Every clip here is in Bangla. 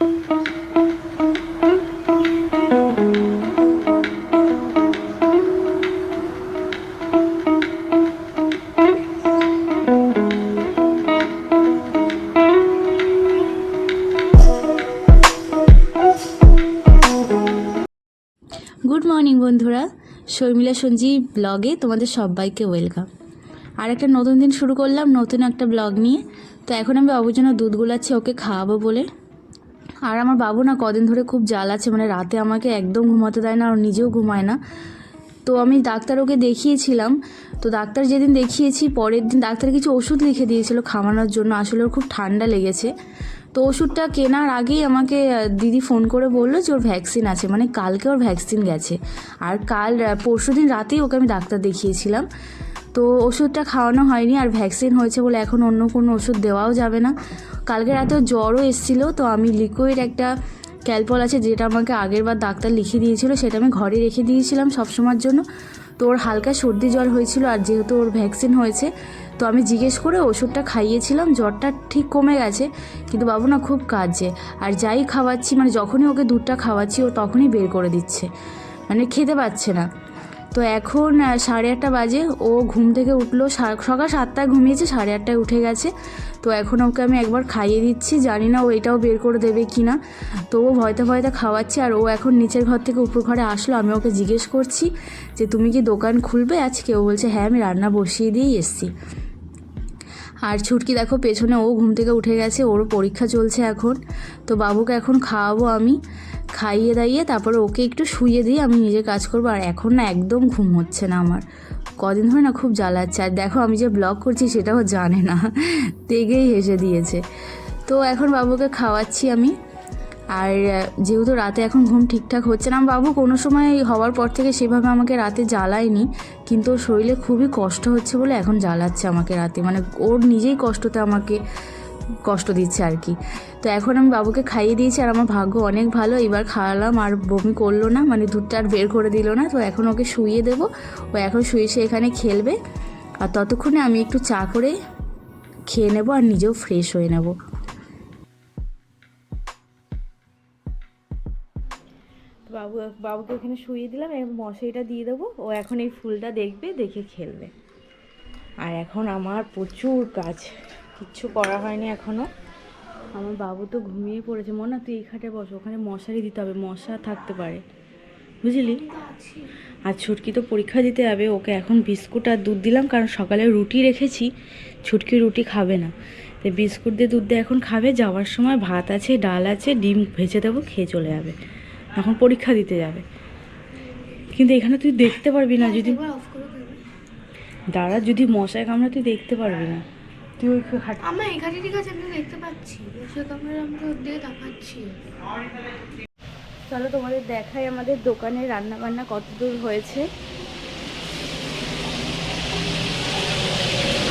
গুড মর্নিং বন্ধুরা। শর্মিলা সঞ্জীব ব্লগে তোমাদের সবাইকে ওয়েলকাম আর একটা নতুন দিন শুরু করলাম, নতুন একটা ব্লগ নিয়ে। তো এখন আমি বাবুর দুধ গুলাচ্ছি, ওকে খাওয়াবো বলে। আর আমার বাবু না কদিন ধরে খুব জ্বালাচ্ছে মানে রাতে আমাকে একদম ঘুমাতে দেয় না আর নিজেও ঘুমায় না। তো আমি ডাক্তার ওকে দেখিয়েছিলাম, তো ডাক্তার যেদিন দেখিয়েছি, পরের দিন ডাক্তার কিছু ওষুধ লিখে দিয়েছিল খাওয়ানোর জন্য, আসলে ওর খুব ঠান্ডা লেগেছে। তো ওষুধটা কেনার আগেই আমাকে দিদি ফোন করে বলল যে ওর ভ্যাকসিন আছে মানে কালকে ওর ভ্যাকসিন গেছে। আর কাল পরশু দিন রাতেই ওকে আমি ডাক্তার দেখিয়েছিলাম। তো ওষুধটা খাওয়ানো হয়নি আর ভ্যাকসিন হয়েছে বলে এখন অন্য কোনো ওষুধ দেওয়াও যাবে না। কালকে রাতে জ্বরও এসেছিল, তো আমি লিকুইড একটা ক্যালপল আছে যেটা আমাকে আগের বার ডাক্তার লিখে দিয়েছিল, সেটা আমি ঘরে রেখে দিয়েছিলাম সবসময়ের জন্য। তো ওর হালকা সর্দি জ্বর হয়েছিল আর যেহেতু ওর ভ্যাকসিন হয়েছে, তো আমি জিজ্ঞেস করে ওষুধটা খাইয়েছিলাম, জ্বরটা ঠিক কমে গেছে, কিন্তু বাবু না খুব কাজে আর যাই খাওয়াচ্ছি মানে যখনই ওকে দুধটা খাওয়াচ্ছি, ও তখনই বের করে দিচ্ছে। মানে খেতে পাচ্ছে না। তো এখন সাড়ে আটটা বাজে। ও ঘুম থেকে উঠল। সকাল সাতটায় ঘুমিয়েছে, সাড়ে আটটায় উঠে গেছে। তো এখন ওকে আমি একবার খাইয়ে দিচ্ছি। জানি না ও এটাও বের করে দেবে কি না। তো ও ভয়তে ভয়তে খাওয়াচ্ছে, আর ও এখন নিচের ঘর থেকে উপর ঘরে আসলো। আমি ওকে জিজ্ঞেস করছি যে, তুমি কি দোকান খুলবে আজকে? ও বলছে হ্যাঁ আমি রান্না বসিয়ে দিয়েই এসছি। আর ছুটকি দেখো, পেছনে ও ঘুম থেকে উঠে গেছে। ওরও পরীক্ষা চলছে এখন। তো বাবুকে এখন খাওয়াবো আমি। খাইয়ে দাইয়ে তারপরে ওকে একটু শুয়ে দিয়ে আমি নিজে কাজ করব। আর এখন না একদম ঘুম হচ্ছে না আমার। কদিন ধরে না খুব জ্বালাচ্ছে। আর দেখো আমি যে ব্লগ করছি সেটাও জানে না। তেগেই হেসে দিয়েছে। তো এখন বাবুকে খাওয়াচ্ছি আমি। আর যেহেতু রাতে এখন ঘুম ঠিকঠাক হচ্ছে না বাবু কোনো সময় হওয়ার পর থেকে সেভাবে আমাকে রাতে জ্বালায়নি। কিন্তু শরীরে খুবই কষ্ট হচ্ছে বলে এখন জ্বালাচ্ছে আমাকে রাতে। মানে ওর নিজেই কষ্টতে আমাকে কষ্ট দিচ্ছে আর কি। তো এখন আমি বাবুকে খাইয়ে দিয়েছি আর আমার ভাগ্য অনেক ভালো। এবার খাওয়ালাম আর বমি করল না মানে দুধটা আর বের করে দিল না। তো এখন ওকে শুইয়ে দেবো। ও এখন শুয়ে সে এখানে খেলবে। আর ততক্ষণে আমি একটু চা করে খেয়ে নেব আর নিজেও ফ্রেশ হয়ে নেব। বাবু, বাবুকে ওখানে শুয়ে দিলাম। এবার মশারিটা দিয়ে দেবো। ও এখন এই ফুলটা দেখবে, দেখে খেলবে। আর এখন আমার প্রচুর কাজ। কিচ্ছু করা হয়নি এখনও আমার বাবু তো ঘুমিয়ে পড়েছে। মনে, তুই এই খাটে বস, ওখানে মশারি দিতে হবে, মশা থাকতে পারে। বুঝলি? আর ছুটকি তো পরীক্ষা দিতে যাবে, ওকে এখন বিস্কুট আর দুধ দিলাম, কারণ সকালে রুটি রেখেছি, ছুটকি রুটি খাবে না। তো বিস্কুট দিয়ে দুধ দিয়ে এখন খাবে, যাওয়ার সময় ভাত আছে, ডাল আছে, ডিম ভেজে দেবো, খেয়ে চলে যাবে। এখন পরীক্ষা দিতে যাবে। কিন্তু এখানে তুই দেখতে পারবি না, যদি দাঁড়া, যদি মশায় কামড়া তুই দেখতে পারবি না। তুই ওই খাট আমরা এখানে ঠিক আছে আমি দেখতে পাচ্ছি। সে ক্যামেরা আমরা ওর দিকে তাকাচ্ছি। চলো তোমাদের দেখাই আমাদের দোকানে রান্না বান্না কত দূর হয়েছে।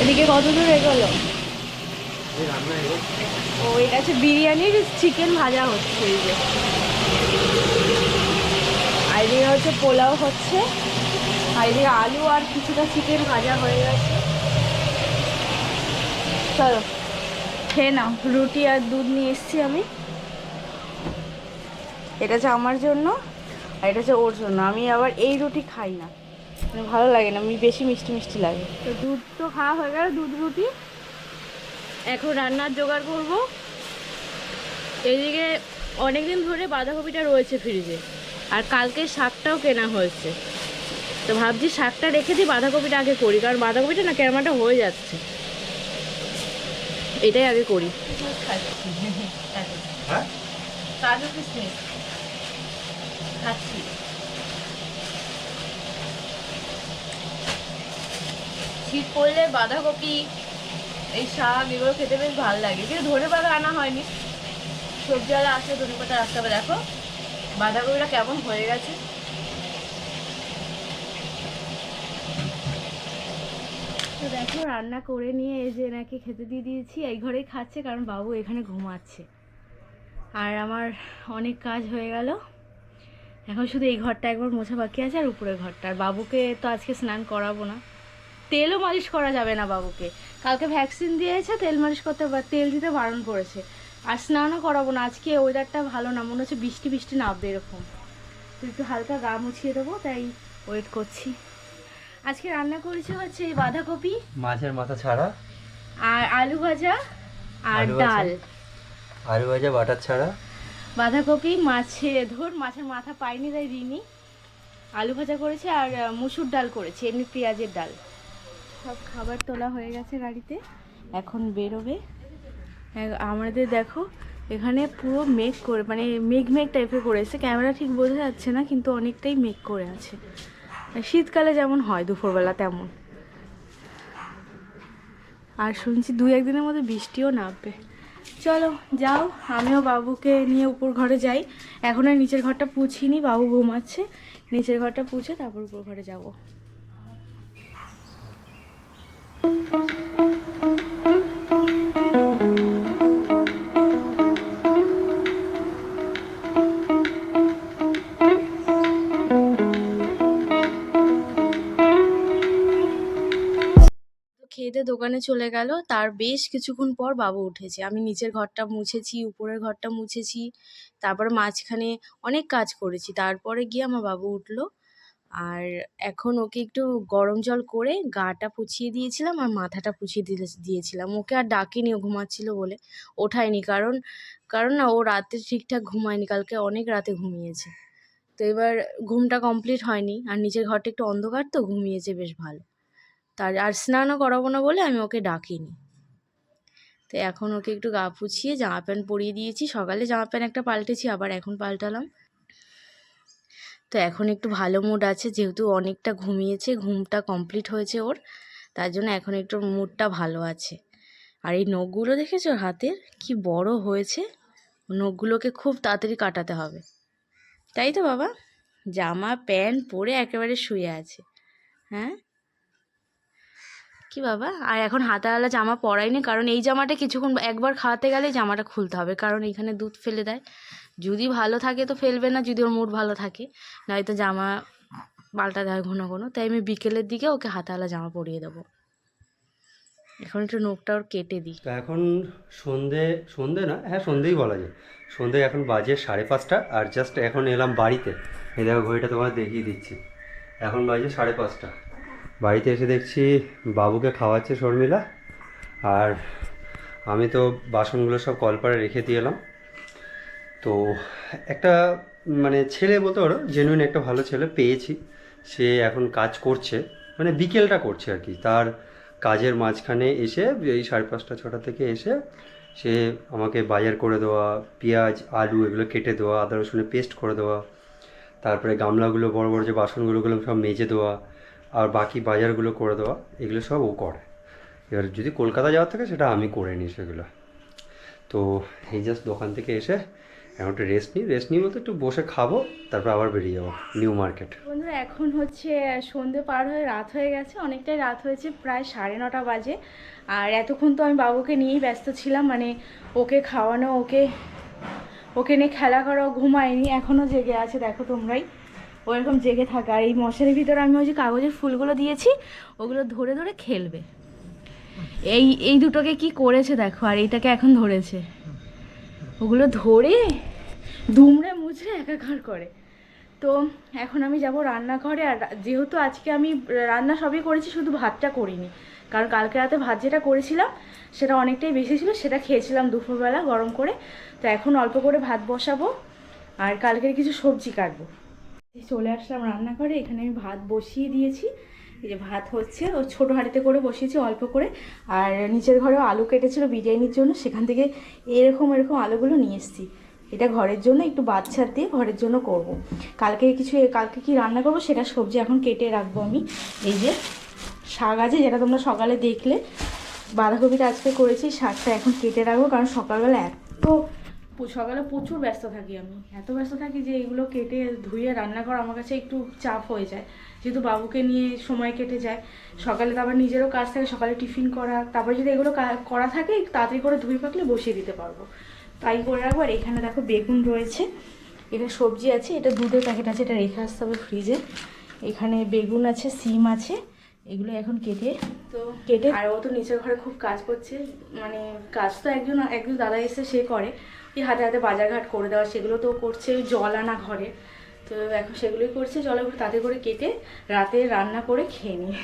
এদিকে কত দূর এগোলো? ও এটা হচ্ছে বিরিয়ানির চিকেন ভাজা হচ্ছে এই যে। আর এদিকে হচ্ছে পোলাও হচ্ছে। আর এদিকে আলু আর কিছুটা চিকেন ভাজা হয়ে গেছে। চলো। খেয়ে নাও। রুটি আর দুধ নিয়ে এসছি আমি। এটা হচ্ছে আমার জন্য আর এটা হচ্ছে ওর জন্য। আমি আবার এই রুটি খাই না। মানে ভালো লাগে না আমি বেশি মিষ্টি মিষ্টি লাগে। তো দুধ তো খাওয়া হয়ে গেল দুধ রুটি। এখন রান্নার জোগাড় করব। এদিকে অনেকদিন ধরে বাঁধাকপিটা রয়েছে ফ্রিজে। আর কালকে শাকটাও কেনা হয়েছে। তো ভাবছি শাকটা রেখে দিই বাঁধাকপিটা আগে করি। কারণ বাঁধাকপিটা না কেরামাটা হয়ে যাচ্ছে। এটাই আগে করি। কাজু কিশমিশ শীত পড়লে বাঁধাকপি এই শাক এগুলো খেতে বেশ ভালো লাগে। কিন্তু ধনে পাতা আনা হয়নি। সবজি আলা আসলে ধনে পাতা হবে। দেখো বাঁধাকপিটা কেমন হয়ে গেছে। তো দেখো, রান্না করে নিয়ে এই যে এনাকে খেতে দিয়ে দিয়েছি। এই ঘরেই খাচ্ছে, কারণ বাবু এখানে ঘুমাচ্ছে। আর আমার অনেক কাজ হয়ে গেল। এখন শুধু এই ঘরটা একবার মোছা বাকি আছে আর উপরের ঘরটা। আর বাবুকে তো আজকে স্নান করাবো না। তেলও মালিশ করা যাবে না বাবুকে। কালকে ভ্যাকসিন দিয়েছে, তেল মালিশ করতে তেল দিতে বারণ করেছে। আর স্নানও করাবো না, আজকে ওয়েদারটা ভালো না, মনে হচ্ছে বৃষ্টি বৃষ্টি নামবে এরকম। তো একটু হালকা গা মুছিয়ে দেবো, তাই ওয়েট করছি। আজকে রান্না করেছি হচ্ছে এই বাঁধাকপি মাছের মাথা ছাড়া। আর আলু ভাজা আর ডাল। আলু ভাজা বাটার ছাড়া? বাঁধাকপি মাছে ধর মাছের মাথা পাইনি তাই দিইনি আলু ভাজা করেছি আর মুসুর ডাল করেছি এমনি পেঁয়াজের ডাল। সব খাবার তোলা হয়ে গেছে গাড়িতে এখন বেরোবে। হ্যাঁ, আমাদের দেখো এখানে পুরো মেঘ করে মানে মেঘ মেঘ টাইপের করেছে ক্যামেরা ঠিক বোঝা যাচ্ছে না কিন্তু অনেকটাই মেঘ করে আছে। শীতকালে যেমন হয়, দুপুরবেলা তেমন। আর শুনছি দুই, একদিনের মধ্যে বৃষ্টিও নামবে। চলো, যাও, আমিও বাবুকে নিয়ে উপর ঘরে যাই। এখন আর নিচের ঘরটা পুছিনি, বাবু ঘুমাচ্ছে। নিচের ঘরটা পুছে তারপর উপর ঘরে যাব। দিয়ে দোকানে চলে গেল। তার বেশ কিছুক্ষণ পর বাবু উঠেছে। আমি নিচের ঘরটা মুছেছি, উপরের ঘরটা মুছেছি, তারপরে মাঝখানে অনেক কাজ করেছি। তারপরে গিয়ে আমার বাবু উঠল। আর এখন ওকে একটু গরম জল করে গাটা পুছিয়ে দিয়েছিলাম আর মাথাটা পুছিয়ে দিলে, দিয়েছিলাম। ওকে আর ডাকিনি, ও ঘুমাচ্ছিল বলে ওঠায়নি। কারণ কারণ না, ও রাতে ঠিকঠাক ঘুমায়নি। কালকে অনেক রাতে ঘুমিয়েছে। তো এবার ঘুমটা কমপ্লিট হয়নি। আর নিচের ঘরটা একটু অন্ধকার, তো ঘুমিয়েছে বেশ ভালো। তার, আর স্নানও করাবো না বলে আমি ওকে ডাকিনি। তো এখন ওকে একটু গা পুছিয়ে জামা প্যান্ট পরিয়ে দিয়েছি। সকালে জামা প্যান্ট একটা পাল্টেছি, আবার এখন পাল্টালাম। তো এখন একটু ভালো মুড আছে, যেহেতু অনেকটা ঘুমিয়েছে, ঘুমটা কমপ্লিট হয়েছে ওর। তার জন্য এখন একটু মুডটা ভালো আছে। আর এই নখগুলো দেখেছ হাতের? কি বড় হয়েছে। নখগুলোকে খুব তাড়াতাড়ি কাটাতে হবে। তাই তো বাবা? জামা, প্যান্ট পরে একেবারে শুয়ে আছে। হ্যাঁ? কি বাবা? আর এখন হাতাওয়ালা জামা পরাইনি, কারণ এই জামাটা কিছুক্ষণ একবার খাওয়াতে গেলে জামাটা খুলতে হবে, কারণ এখানে দুধ ফেলে দেয়। যদি ভালো থাকে তো ফেলবে না, যদি ওর মুড ভালো থাকে, নয়তো জামা পাল্টা দেয় ঘন ঘন। তাই আমি বিকেলের দিকে ওকে হাতাওয়ালা জামা পরিয়ে দেবো। এখন একটু নোখটা ওর কেটে দিই। তো এখন সন্ধে সন্ধে না? হ্যাঁ সন্ধেই বলা যায়। সন্ধে এখন বাজে সাড়ে পাঁচটা, আর জাস্ট এখন এলাম বাড়িতে। এই দেখো, ঘড়িটা তোমার দেখিয়ে দিচ্ছি। এখন বাজে সাড়ে পাঁচটা। বাড়িতে এসে দেখছি বাবুকে খাওয়াচ্ছে শর্মিলা। আর আমি তো বাসনগুলো সব কলপারে রেখে দিয়ে এলাম। তো একটা মানে ছেলে বলতে পারো জেনুইন একটা ভালো ছেলে পেয়েছি। সে এখন কাজ করছে মানে বিকেলটা করছে আর কি। তার কাজের মাঝখানে এসে এই সাড়ে পাঁচটা, ছটা থেকে এসে সে আমাকে বাজার করে দেওয়া, পেঁয়াজ, আলু এগুলো কেটে দেওয়া, আদা রসুনের পেস্ট করে দেওয়া, তারপরে গামলাগুলো, বড় বড় যে বাসনগুলো, ওগুলো সব মেজে দেওয়া আর বাকি বাজারগুলো করে দেওয়া, এগুলো সব ও করে। এবার যদি কলকাতা যাওয়ার থাকে, সেটা আমি করে নিই সেগুলো। তো এই জাস্ট দোকান থেকে এসে এখন একটু রেস্ট নিই। রেস্ট নিই বলতে একটু বসে খাব, তারপর আবার বেরিয়ে যাব নিউ মার্কেট বন্ধুরা, এখন হচ্ছে সন্ধে পার হয়ে রাত হয়ে গেছে। অনেকটাই রাত হয়েছে, প্রায় সাড়ে নটা বাজে। আর এতক্ষণ তো আমি বাবুকে নিয়েই ব্যস্ত ছিলাম মানে ওকে খাওয়ানো, ওকে ওকে নিয়ে খেলা করা ঘুমায়নি এখনও জেগে আছে, দেখো তোমরাই। ও এরকম জেগে থাকে। আর এই মশারির ভিতরে আমি ওই যে কাগজের ফুলগুলো দিয়েছি, ওগুলো ধরে ধরে খেলবে। এই এই দুটোকে কি করেছে দেখো, আর এইটাকে এখন ধরেছে। ওগুলো ধরে দুমড়ে মুচড়ে একাকার করে। তো এখন আমি যাব রান্নাঘরে, আর যেহেতু আজকে আমি রান্না সবই করেছি, শুধু ভাতটা করিনি। কারণ কালকে রাতে ভাত যেটা করেছিলাম, সেটা অনেকটাই বেশি ছিল, সেটা খেয়েছিলাম দুপুরবেলা গরম করে। তো এখন অল্প করে ভাত বসাবো, আর কালকের কিছু সবজি কাটবো। চলে আসলাম রান্নাঘরে, এখানে আমি ভাত বসিয়ে দিয়েছি। এই যে ভাত হচ্ছে, ও ছোটো হাঁড়িতে করে বসিয়েছি অল্প করে। আর নিচের ঘরেও আলু কেটেছিল বিরিয়ানির জন্য, সেখান থেকে এরকম এরকম আলুগুলো নিয়ে এসেছি। এটা ঘরের জন্য, একটু বাচ্চার দিয়ে ঘরের জন্য করব। কালকে কিছু, কালকে কি রান্না করব সেটা সবজি এখন কেটে রাখব আমি। এই যে শাক আছে, যেটা তোমরা সকালে দেখলে। বাঁধাকপিটা আজকে করেছি, শাকটা এখন কেটে রাখব, কারণ সকালবেলা এত সকালে প্রচুর ব্যস্ত থাকি আমি। এত ব্যস্ত থাকি যে এগুলো কেটে ধুয়ে রান্না করা আমার কাছে একটু চাপ হয়ে যায়। যেহেতু বাবুকে নিয়ে সময় কেটে যায় সকালে তো আবার নিজেরও কাজ থাকে সকালে টিফিন করা। তারপরে যদি এগুলো করা থাকে তাড়াতাড়ি করে ধুয়ে পাকলে বসিয়ে দিতে পারব। তাই করে রাখব। আর এখানে দেখো বেগুন রয়েছে এটা সবজি আছে এটা দুধের প্যাকেট আছে এটা রেখে আসতে হবে ফ্রিজে। এখানে বেগুন আছে সিম আছে এগুলো এখন কেটে তো কেটে আর ও তো নিচের ঘরে খুব কাজ করছে। মানে কাজ তো একজন একজন দাদা এসে সে করে। এই হাতে হাতে বাজারঘাট করে দেওয়া, সেগুলো তো করছে জল আনা ঘরে। তো এখন সেগুলোই করছে জলে তাতে করে কেটে রাতে রান্না করে খেয়ে নিই